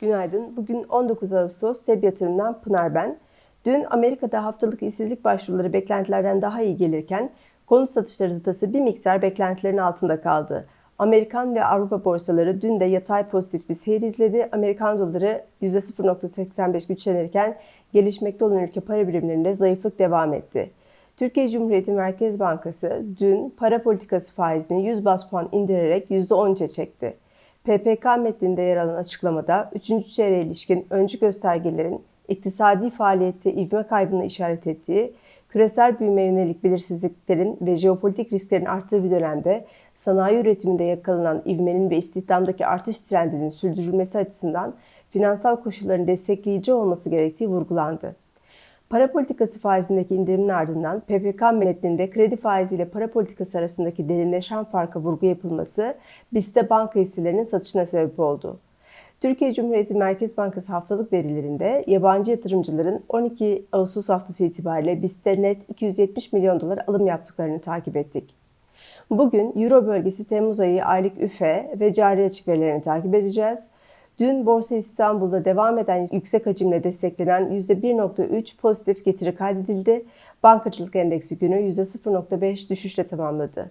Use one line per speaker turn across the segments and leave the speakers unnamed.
Günaydın. Bugün 19 Ağustos TEB yatırımdan Pınar ben. Dün Amerika'da haftalık işsizlik başvuruları beklentilerden daha iyi gelirken konut satışları datası bir miktar beklentilerin altında kaldı. Amerikan ve Avrupa borsaları dün de yatay pozitif bir seyir izledi. Amerikan doları %0.85 güçlenirken gelişmekte olan ülke para birimlerinde zayıflık devam etti. Türkiye Cumhuriyeti Merkez Bankası dün para politikası faizini 100 bas puan indirerek %13'e çekti. PPK metninde yer alan açıklamada 3. çeyreğe ilişkin öncü göstergelerin iktisadi faaliyette ivme kaybını işaret ettiği, küresel büyüme yönelik belirsizliklerin ve jeopolitik risklerin arttığı bir dönemde sanayi üretiminde yakalanan ivmenin ve istihdamdaki artış trendinin sürdürülmesi açısından finansal koşulların destekleyici olması gerektiği vurgulandı. Para politikası faizindeki indirimin ardından PPK metninde kredi faizi ile para politikası arasındaki derinleşen farka vurgu yapılması BIST'te banka hisselerinin satışına sebep oldu. Türkiye Cumhuriyeti Merkez Bankası haftalık verilerinde yabancı yatırımcıların 12 Ağustos haftası itibariyle BIST'te net 270 milyon dolar alım yaptıklarını takip ettik. Bugün Euro bölgesi Temmuz ayı aylık üfe ve cari açık verilerini takip edeceğiz. Dün Borsa İstanbul'da devam eden yüksek hacimle desteklenen %1.3 pozitif getiri kaydedildi. Bankacılık endeksi günü %0.5 düşüşle tamamladı.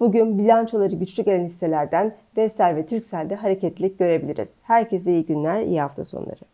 Bugün bilançoları güçlü gelen hisselerden Vestel ve Türkcell'de hareketlilik görebiliriz. Herkese iyi günler, iyi hafta sonları.